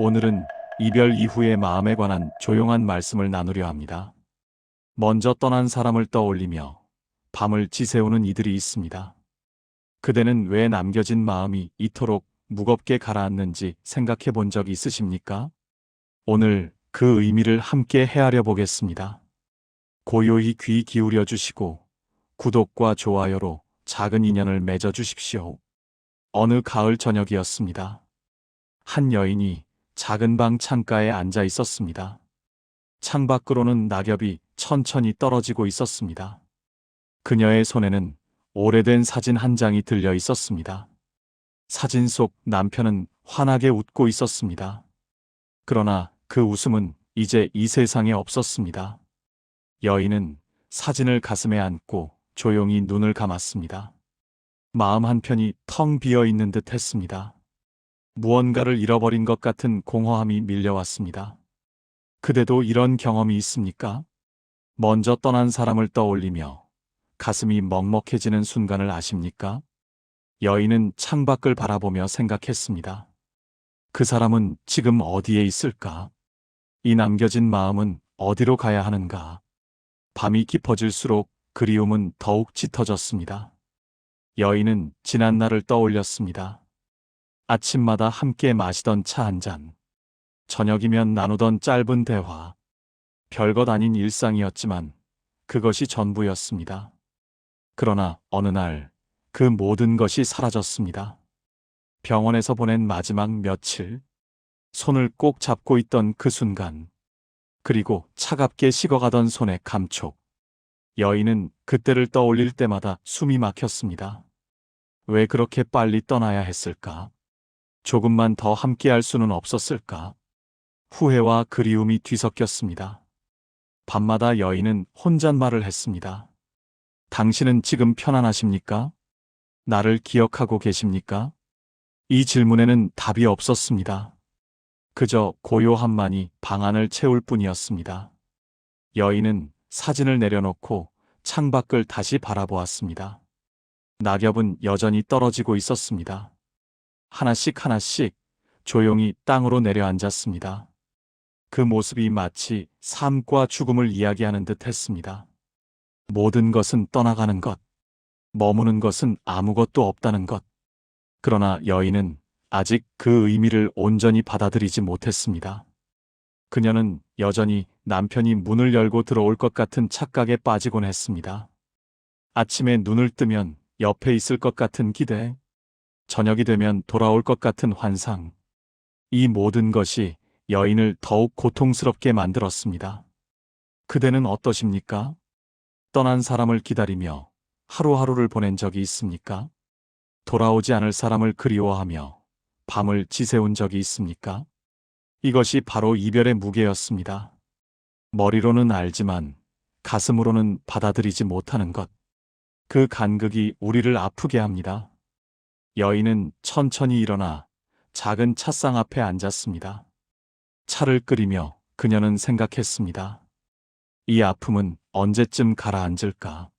오늘은 이별 이후의 마음에 관한 조용한 말씀을 나누려 합니다. 먼저 떠난 사람을 떠올리며 밤을 지새우는 이들이 있습니다. 그대는 왜 남겨진 마음이 이토록 무겁게 가라앉는지 생각해 본 적 있으십니까? 오늘 그 의미를 함께 헤아려 보겠습니다. 고요히 귀 기울여 주시고 구독과 좋아요로 작은 인연을 맺어 주십시오. 어느 가을 저녁이었습니다. 한 여인이 작은 방 창가에 앉아 있었습니다. 창밖으로는 낙엽이 천천히 떨어지고 있었습니다. 그녀의 손에는 오래된 사진 한 장이 들려 있었습니다. 사진 속 남편은 환하게 웃고 있었습니다. 그러나 그 웃음은 이제 이 세상에 없었습니다. 여인은 사진을 가슴에 안고 조용히 눈을 감았습니다. 마음 한편이 텅 비어 있는 듯 했습니다. 무언가를 잃어버린 것 같은 공허함이 밀려왔습니다. 그대도 이런 경험이 있습니까? 먼저 떠난 사람을 떠올리며 가슴이 먹먹해지는 순간을 아십니까? 여인은 창밖을 바라보며 생각했습니다. 그 사람은 지금 어디에 있을까? 이 남겨진 마음은 어디로 가야 하는가? 밤이 깊어질수록 그리움은 더욱 짙어졌습니다. 여인은 지난 날을 떠올렸습니다. 아침마다 함께 마시던 차 한 잔. 저녁이면 나누던 짧은 대화. 별것 아닌 일상이었지만 그것이 전부였습니다. 그러나 어느 날 그 모든 것이 사라졌습니다. 병원에서 보낸 마지막 며칠. 손을 꼭 잡고 있던 그 순간. 그리고 차갑게 식어가던 손의 감촉. 여인은 그때를 떠올릴 때마다 숨이 막혔습니다. 왜 그렇게 빨리 떠나야 했을까? 조금만 더 함께할 수는 없었을까? 후회와 그리움이 뒤섞였습니다. 밤마다 여인은 혼잣말을 했습니다. 당신은 지금 편안하십니까? 나를 기억하고 계십니까? 이 질문에는 답이 없었습니다. 그저 고요함만이 방안을 채울 뿐이었습니다. 여인은 사진을 내려놓고 창밖을 다시 바라보았습니다. 낙엽은 여전히 떨어지고 있었습니다. 하나씩 하나씩 조용히 땅으로 내려앉았습니다. 그 모습이 마치 삶과 죽음을 이야기하는 듯 했습니다. 모든 것은 떠나가는 것, 머무는 것은 아무것도 없다는 것. 그러나 여인은 아직 그 의미를 온전히 받아들이지 못했습니다. 그녀는 여전히 남편이 문을 열고 들어올 것 같은 착각에 빠지곤 했습니다. 아침에 눈을 뜨면 옆에 있을 것 같은 기대, 저녁이 되면 돌아올 것 같은 환상. 이 모든 것이 여인을 더욱 고통스럽게 만들었습니다. 그대는 어떠십니까? 떠난 사람을 기다리며 하루하루를 보낸 적이 있습니까? 돌아오지 않을 사람을 그리워하며 밤을 지새운 적이 있습니까? 이것이 바로 이별의 무게였습니다. 머리로는 알지만 가슴으로는 받아들이지 못하는 것. 그 간극이 우리를 아프게 합니다. 여인은 천천히 일어나 작은 찻상 앞에 앉았습니다. 차를 끓이며 그녀는 생각했습니다. 이 아픔은 언제쯤 가라앉을까?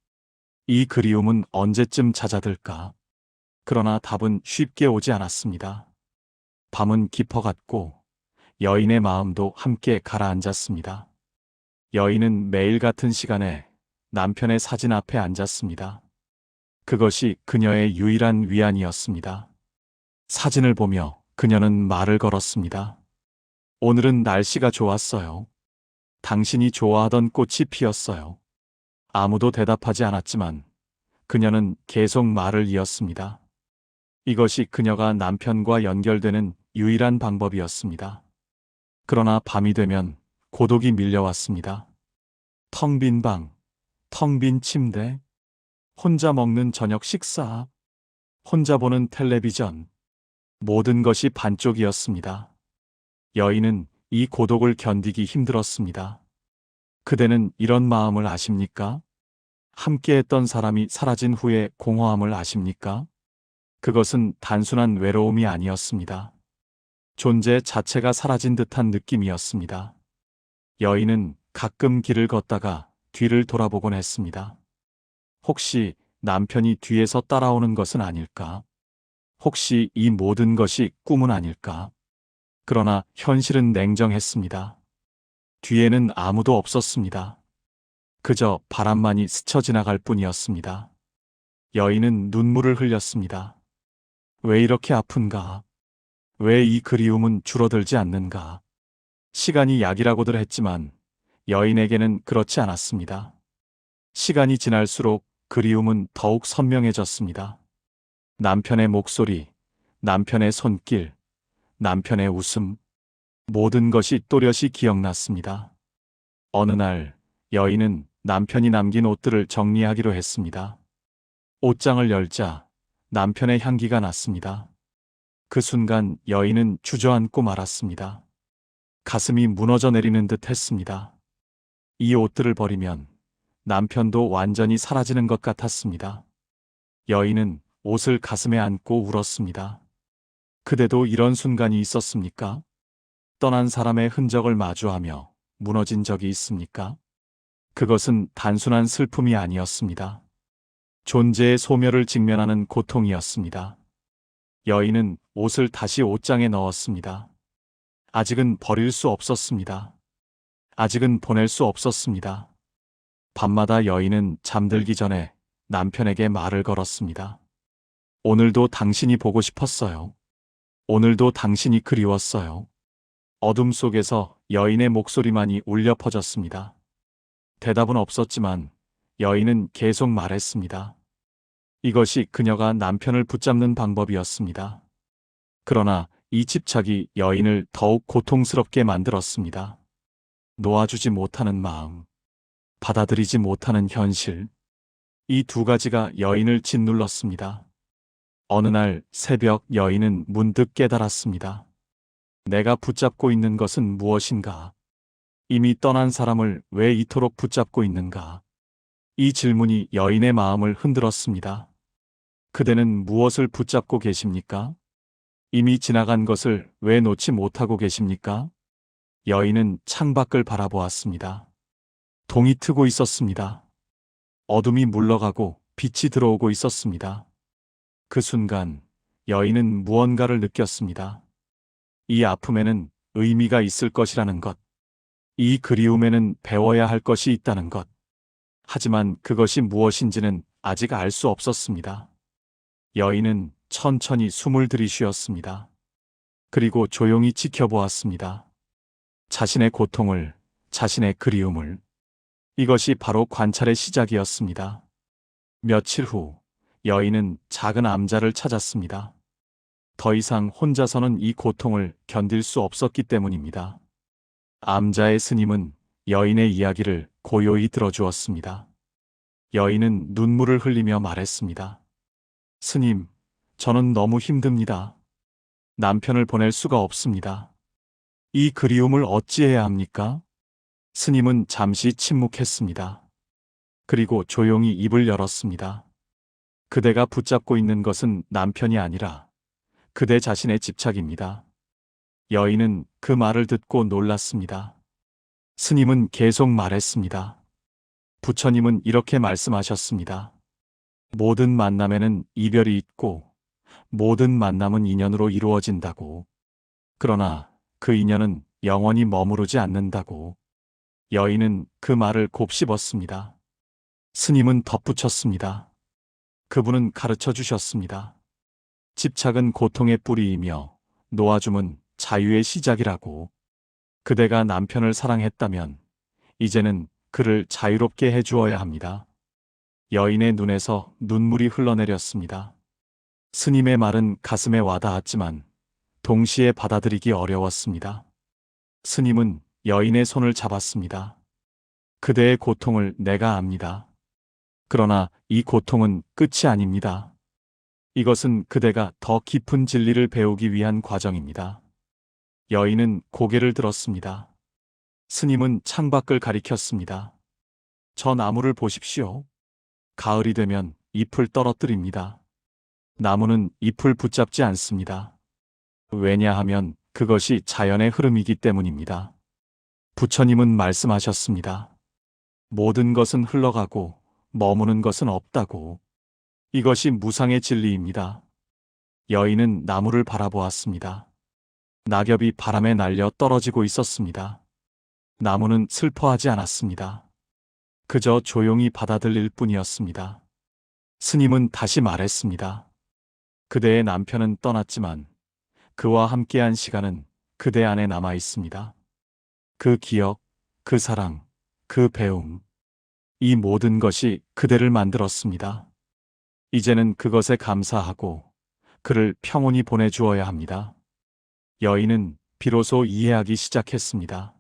이 그리움은 언제쯤 잦아들까? 그러나 답은 쉽게 오지 않았습니다. 밤은 깊어갔고 여인의 마음도 함께 가라앉았습니다. 여인은 매일 같은 시간에 남편의 사진 앞에 앉았습니다. 그것이 그녀의 유일한 위안이었습니다. 사진을 보며 그녀는 말을 걸었습니다. 오늘은 날씨가 좋았어요. 당신이 좋아하던 꽃이 피었어요. 아무도 대답하지 않았지만 그녀는 계속 말을 이었습니다. 이것이 그녀가 남편과 연결되는 유일한 방법이었습니다. 그러나 밤이 되면 고독이 밀려왔습니다. 텅 빈 방, 텅 빈 침대, 혼자 먹는 저녁 식사, 혼자 보는 텔레비전, 모든 것이 반쪽이었습니다. 여인은 이 고독을 견디기 힘들었습니다. 그대는 이런 마음을 아십니까? 함께했던 사람이 사라진 후의 공허함을 아십니까? 그것은 단순한 외로움이 아니었습니다. 존재 자체가 사라진 듯한 느낌이었습니다. 여인은 가끔 길을 걷다가 뒤를 돌아보곤 했습니다. 혹시 남편이 뒤에서 따라오는 것은 아닐까? 혹시 이 모든 것이 꿈은 아닐까? 그러나 현실은 냉정했습니다. 뒤에는 아무도 없었습니다. 그저 바람만이 스쳐 지나갈 뿐이었습니다. 여인은 눈물을 흘렸습니다. 왜 이렇게 아픈가? 왜 이 그리움은 줄어들지 않는가? 시간이 약이라고들 했지만 여인에게는 그렇지 않았습니다. 시간이 지날수록 그리움은 더욱 선명해졌습니다. 남편의 목소리, 남편의 손길, 남편의 웃음, 모든 것이 또렷이 기억났습니다. 어느 날 여인은 남편이 남긴 옷들을 정리하기로 했습니다. 옷장을 열자 남편의 향기가 났습니다. 그 순간 여인은 주저앉고 말았습니다. 가슴이 무너져 내리는 듯 했습니다. 이 옷들을 버리면 남편도 완전히 사라지는 것 같았습니다. 여인은 옷을 가슴에 안고 울었습니다. 그대도 이런 순간이 있었습니까? 떠난 사람의 흔적을 마주하며 무너진 적이 있습니까? 그것은 단순한 슬픔이 아니었습니다. 존재의 소멸을 직면하는 고통이었습니다. 여인은 옷을 다시 옷장에 넣었습니다. 아직은 버릴 수 없었습니다. 아직은 보낼 수 없었습니다. 밤마다 여인은 잠들기 전에 남편에게 말을 걸었습니다. 오늘도 당신이 보고 싶었어요. 오늘도 당신이 그리웠어요. 어둠 속에서 여인의 목소리만이 울려 퍼졌습니다. 대답은 없었지만 여인은 계속 말했습니다. 이것이 그녀가 남편을 붙잡는 방법이었습니다. 그러나 이 집착이 여인을 더욱 고통스럽게 만들었습니다. 놓아주지 못하는 마음, 받아들이지 못하는 현실. 이 두 가지가 여인을 짓눌렀습니다. 어느 날 새벽 여인은 문득 깨달았습니다. 내가 붙잡고 있는 것은 무엇인가? 이미 떠난 사람을 왜 이토록 붙잡고 있는가? 이 질문이 여인의 마음을 흔들었습니다. 그대는 무엇을 붙잡고 계십니까? 이미 지나간 것을 왜 놓지 못하고 계십니까? 여인은 창밖을 바라보았습니다. 동이 트고 있었습니다. 어둠이 물러가고 빛이 들어오고 있었습니다. 그 순간 여인은 무언가를 느꼈습니다. 이 아픔에는 의미가 있을 것이라는 것. 이 그리움에는 배워야 할 것이 있다는 것. 하지만 그것이 무엇인지는 아직 알 수 없었습니다. 여인은 천천히 숨을 들이쉬었습니다. 그리고 조용히 지켜보았습니다. 자신의 고통을, 자신의 그리움을. 이것이 바로 관찰의 시작이었습니다. 며칠 후, 여인은 작은 암자를 찾았습니다. 더 이상 혼자서는 이 고통을 견딜 수 없었기 때문입니다. 암자의 스님은 여인의 이야기를 고요히 들어주었습니다. 여인은 눈물을 흘리며 말했습니다. 스님, 저는 너무 힘듭니다. 남편을 보낼 수가 없습니다. 이 그리움을 어찌해야 합니까? 스님은 잠시 침묵했습니다. 그리고 조용히 입을 열었습니다. 그대가 붙잡고 있는 것은 남편이 아니라 그대 자신의 집착입니다. 여인은 그 말을 듣고 놀랐습니다. 스님은 계속 말했습니다. 부처님은 이렇게 말씀하셨습니다. 모든 만남에는 이별이 있고 모든 만남은 인연으로 이루어진다고. 그러나 그 인연은 영원히 머무르지 않는다고. 여인은 그 말을 곱씹었습니다. 스님은 덧붙였습니다. 그분은 가르쳐 주셨습니다. 집착은 고통의 뿌리이며 놓아줌은 자유의 시작이라고. 그대가 남편을 사랑했다면 이제는 그를 자유롭게 해주어야 합니다. 여인의 눈에서 눈물이 흘러내렸습니다. 스님의 말은 가슴에 와닿았지만 동시에 받아들이기 어려웠습니다. 스님은 여인의 손을 잡았습니다. 그대의 고통을 내가 압니다. 그러나 이 고통은 끝이 아닙니다. 이것은 그대가 더 깊은 진리를 배우기 위한 과정입니다. 여인은 고개를 들었습니다. 스님은 창밖을 가리켰습니다. 저 나무를 보십시오. 가을이 되면 잎을 떨어뜨립니다. 나무는 잎을 붙잡지 않습니다. 왜냐하면 그것이 자연의 흐름이기 때문입니다. 부처님은 말씀하셨습니다. 모든 것은 흘러가고 머무는 것은 없다고. 이것이 무상의 진리입니다. 여인은 나무를 바라보았습니다. 낙엽이 바람에 날려 떨어지고 있었습니다. 나무는 슬퍼하지 않았습니다. 그저 조용히 받아들일 뿐이었습니다. 스님은 다시 말했습니다. 그대의 남편은 떠났지만 그와 함께한 시간은 그대 안에 남아 있습니다. 그 기억, 그 사랑, 그 배움. 이 모든 것이 그대를 만들었습니다. 이제는 그것에 감사하고 그를 평온히 보내주어야 합니다. 여인은 비로소 이해하기 시작했습니다.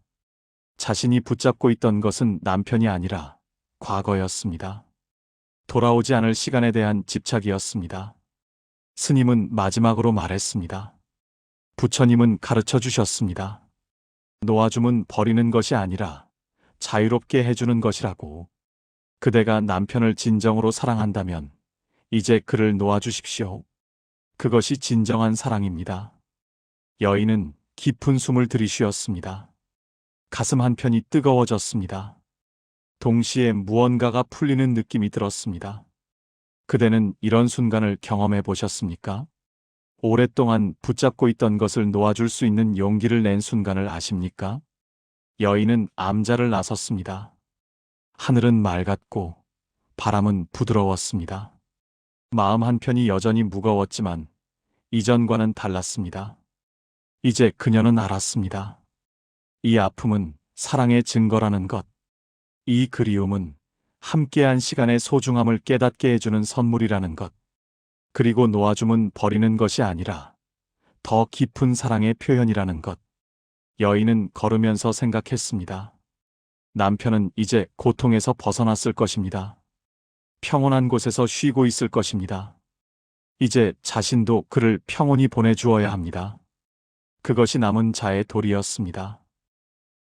자신이 붙잡고 있던 것은 남편이 아니라 과거였습니다. 돌아오지 않을 시간에 대한 집착이었습니다. 스님은 마지막으로 말했습니다. 부처님은 가르쳐 주셨습니다. 놓아줌은 버리는 것이 아니라 자유롭게 해주는 것이라고. 그대가 남편을 진정으로 사랑한다면 이제 그를 놓아주십시오. 그것이 진정한 사랑입니다. 여인은 깊은 숨을 들이쉬었습니다. 가슴 한편이 뜨거워졌습니다. 동시에 무언가가 풀리는 느낌이 들었습니다. 그대는 이런 순간을 경험해 보셨습니까? 오랫동안 붙잡고 있던 것을 놓아줄 수 있는 용기를 낸 순간을 아십니까? 여인은 암자를 나섰습니다. 하늘은 맑았고 바람은 부드러웠습니다. 마음 한편이 여전히 무거웠지만 이전과는 달랐습니다. 이제 그녀는 알았습니다. 이 아픔은 사랑의 증거라는 것. 이 그리움은 함께한 시간의 소중함을 깨닫게 해주는 선물이라는 것. 그리고 놓아줌은 버리는 것이 아니라 더 깊은 사랑의 표현이라는 것. 여인은 걸으면서 생각했습니다. 남편은 이제 고통에서 벗어났을 것입니다. 평온한 곳에서 쉬고 있을 것입니다. 이제 자신도 그를 평온히 보내주어야 합니다. 그것이 남은 자의 도리였습니다.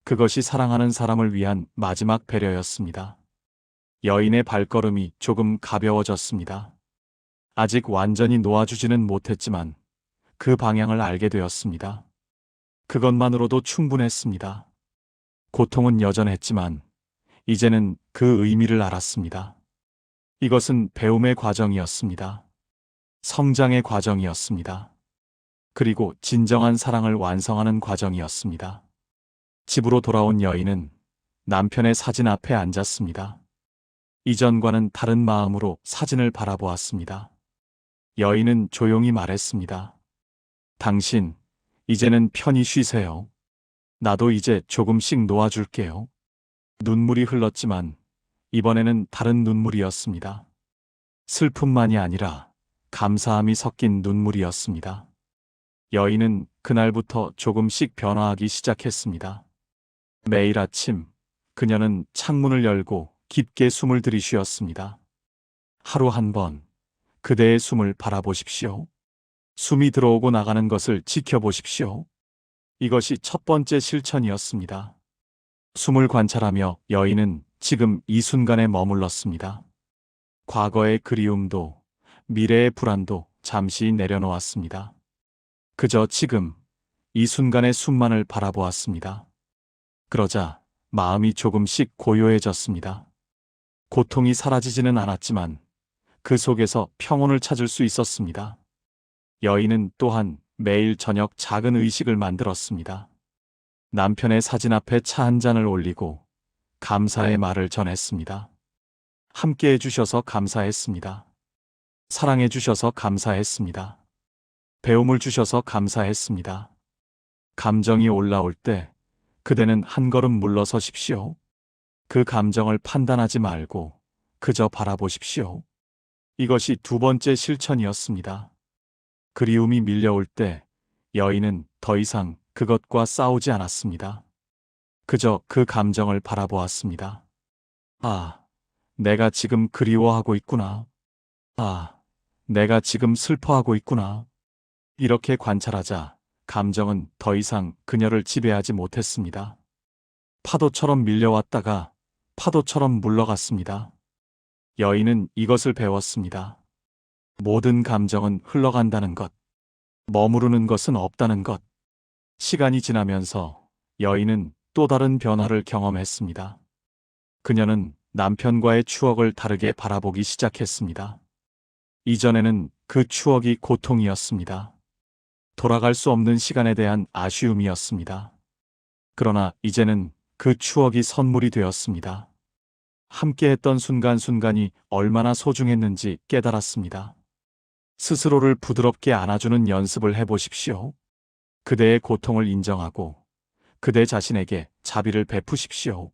그것이 사랑하는 사람을 위한 마지막 배려였습니다. 여인의 발걸음이 조금 가벼워졌습니다. 아직 완전히 놓아주지는 못했지만 그 방향을 알게 되었습니다. 그것만으로도 충분했습니다. 고통은 여전했지만 이제는 그 의미를 알았습니다. 이것은 배움의 과정이었습니다. 성장의 과정이었습니다. 그리고 진정한 사랑을 완성하는 과정이었습니다. 집으로 돌아온 여인은 남편의 사진 앞에 앉았습니다. 이전과는 다른 마음으로 사진을 바라보았습니다. 여인은 조용히 말했습니다. 당신, 이제는 편히 쉬세요. 나도 이제 조금씩 놓아줄게요. 눈물이 흘렀지만 이번에는 다른 눈물이었습니다. 슬픔만이 아니라 감사함이 섞인 눈물이었습니다. 여인은 그날부터 조금씩 변화하기 시작했습니다. 매일 아침 그녀는 창문을 열고 깊게 숨을 들이쉬었습니다. 하루 한 번 그대의 숨을 바라보십시오. 숨이 들어오고 나가는 것을 지켜보십시오. 이것이 첫 번째 실천이었습니다. 숨을 관찰하며 여인은 지금 이 순간에 머물렀습니다. 과거의 그리움도 미래의 불안도 잠시 내려놓았습니다. 그저 지금 이 순간의 숨만을 바라보았습니다. 그러자 마음이 조금씩 고요해졌습니다. 고통이 사라지지는 않았지만 그 속에서 평온을 찾을 수 있었습니다. 여인은 또한 매일 저녁 작은 의식을 만들었습니다. 남편의 사진 앞에 차 한 잔을 올리고 감사의 말을 전했습니다. 함께 해주셔서 감사했습니다. 사랑해주셔서 감사했습니다. 배움을 주셔서 감사했습니다. 감정이 올라올 때 그대는 한 걸음 물러서십시오. 그 감정을 판단하지 말고 그저 바라보십시오. 이것이 두 번째 실천이었습니다. 그리움이 밀려올 때 여인은 더 이상 그것과 싸우지 않았습니다. 그저 그 감정을 바라보았습니다. 아, 내가 지금 그리워하고 있구나. 아, 내가 지금 슬퍼하고 있구나. 이렇게 관찰하자 감정은 더 이상 그녀를 지배하지 못했습니다. 파도처럼 밀려왔다가 파도처럼 물러갔습니다. 여인은 이것을 배웠습니다. 모든 감정은 흘러간다는 것, 머무르는 것은 없다는 것. 시간이 지나면서 여인은 또 다른 변화를 경험했습니다. 그녀는 남편과의 추억을 다르게 바라보기 시작했습니다. 이전에는 그 추억이 고통이었습니다. 돌아갈 수 없는 시간에 대한 아쉬움이었습니다. 그러나 이제는 그 추억이 선물이 되었습니다. 함께 했던 순간순간이 얼마나 소중했는지 깨달았습니다. 스스로를 부드럽게 안아주는 연습을 해보십시오. 그대의 고통을 인정하고 그대 자신에게 자비를 베푸십시오.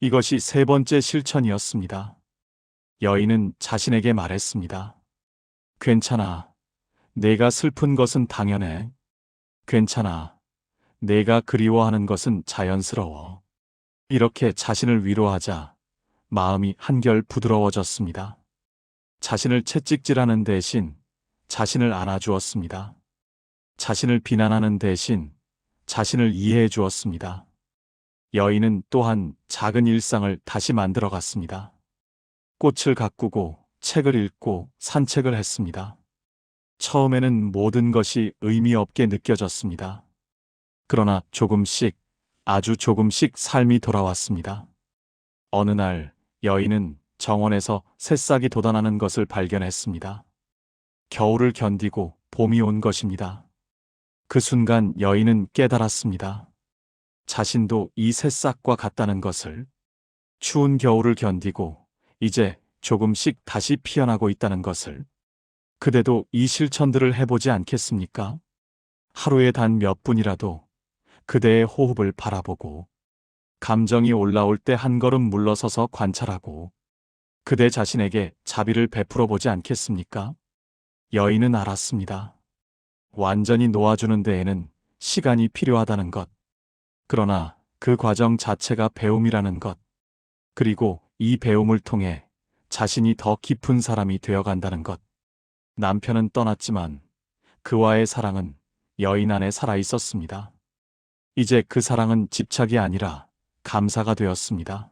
이것이 세 번째 실천이었습니다. 여인은 자신에게 말했습니다. 괜찮아. 내가 슬픈 것은 당연해. 괜찮아. 내가 그리워하는 것은 자연스러워. 이렇게 자신을 위로하자 마음이 한결 부드러워졌습니다. 자신을 채찍질하는 대신 자신을 안아주었습니다. 자신을 비난하는 대신 자신을 이해해 주었습니다. 여인은 또한 작은 일상을 다시 만들어 갔습니다. 꽃을 가꾸고 책을 읽고 산책을 했습니다. 처음에는 모든 것이 의미 없게 느껴졌습니다. 그러나 조금씩, 아주 조금씩 삶이 돌아왔습니다. 어느 날 여인은 정원에서 새싹이 돋아나는 것을 발견했습니다. 겨울을 견디고 봄이 온 것입니다. 그 순간 여인은 깨달았습니다. 자신도 이 새싹과 같다는 것을 추운 겨울을 견디고 이제 조금씩 다시 피어나고 있다는 것을 그대도 이 실천들을 해보지 않겠습니까? 하루에 단 몇 분이라도 그대의 호흡을 바라보고 감정이 올라올 때 한 걸음 물러서서 관찰하고 그대 자신에게 자비를 베풀어 보지 않겠습니까? 여인은 알았습니다. 완전히 놓아주는 데에는 시간이 필요하다는 것. 그러나 그 과정 자체가 배움이라는 것. 그리고 이 배움을 통해 자신이 더 깊은 사람이 되어 간다는 것. 남편은 떠났지만 그와의 사랑은 여인 안에 살아 있었습니다. 이제 그 사랑은 집착이 아니라 감사가 되었습니다.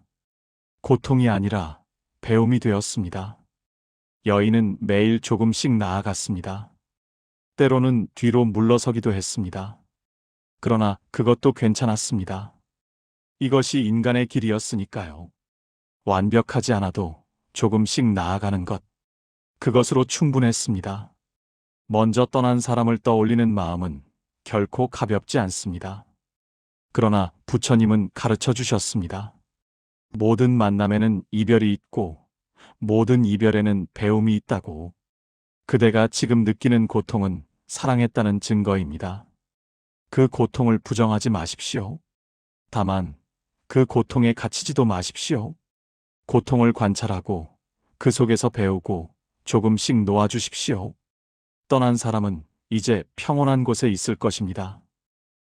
고통이 아니라 배움이 되었습니다. 여인은 매일 조금씩 나아갔습니다. 때로는 뒤로 물러서기도 했습니다. 그러나 그것도 괜찮았습니다. 이것이 인간의 길이었으니까요. 완벽하지 않아도 조금씩 나아가는 것. 그것으로 충분했습니다. 먼저 떠난 사람을 떠올리는 마음은 결코 가볍지 않습니다. 그러나 부처님은 가르쳐 주셨습니다. 모든 만남에는 이별이 있고 모든 이별에는 배움이 있다고. 그대가 지금 느끼는 고통은 사랑했다는 증거입니다. 그 고통을 부정하지 마십시오. 다만 그 고통에 갇히지도 마십시오. 고통을 관찰하고 그 속에서 배우고 조금씩 놓아주십시오. 떠난 사람은 이제 평온한 곳에 있을 것입니다.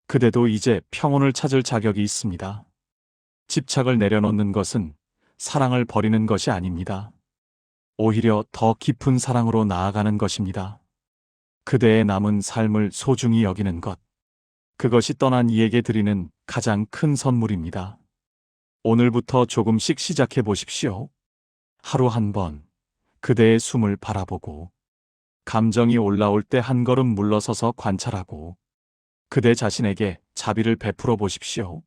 그대도 이제 평온을 찾을 자격이 있습니다. 집착을 내려놓는 것은 사랑을 버리는 것이 아닙니다. 오히려 더 깊은 사랑으로 나아가는 것입니다. 그대의 남은 삶을 소중히 여기는 것. 그것이 떠난 이에게 드리는 가장 큰 선물입니다. 오늘부터 조금씩 시작해 보십시오. 하루 한 번, 그대의 숨을 바라보고, 감정이 올라올 때 한 걸음 물러서서 관찰하고, 그대 자신에게 자비를 베풀어 보십시오.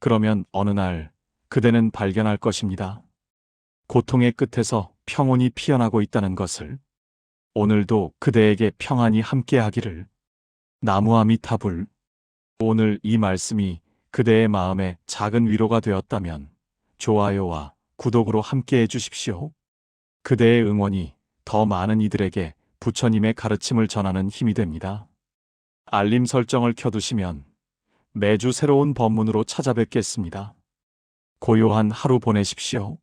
그러면 어느 날 그대는 발견할 것입니다. 고통의 끝에서 평온이 피어나고 있다는 것을 오늘도 그대에게 평안이 함께하기를 나무아미타불 오늘 이 말씀이 그대의 마음에 작은 위로가 되었다면 좋아요와 구독으로 함께해 주십시오. 그대의 응원이 더 많은 이들에게 부처님의 가르침을 전하는 힘이 됩니다. 알림 설정을 켜두시면 매주 새로운 법문으로 찾아뵙겠습니다. 고요한 하루 보내십시오.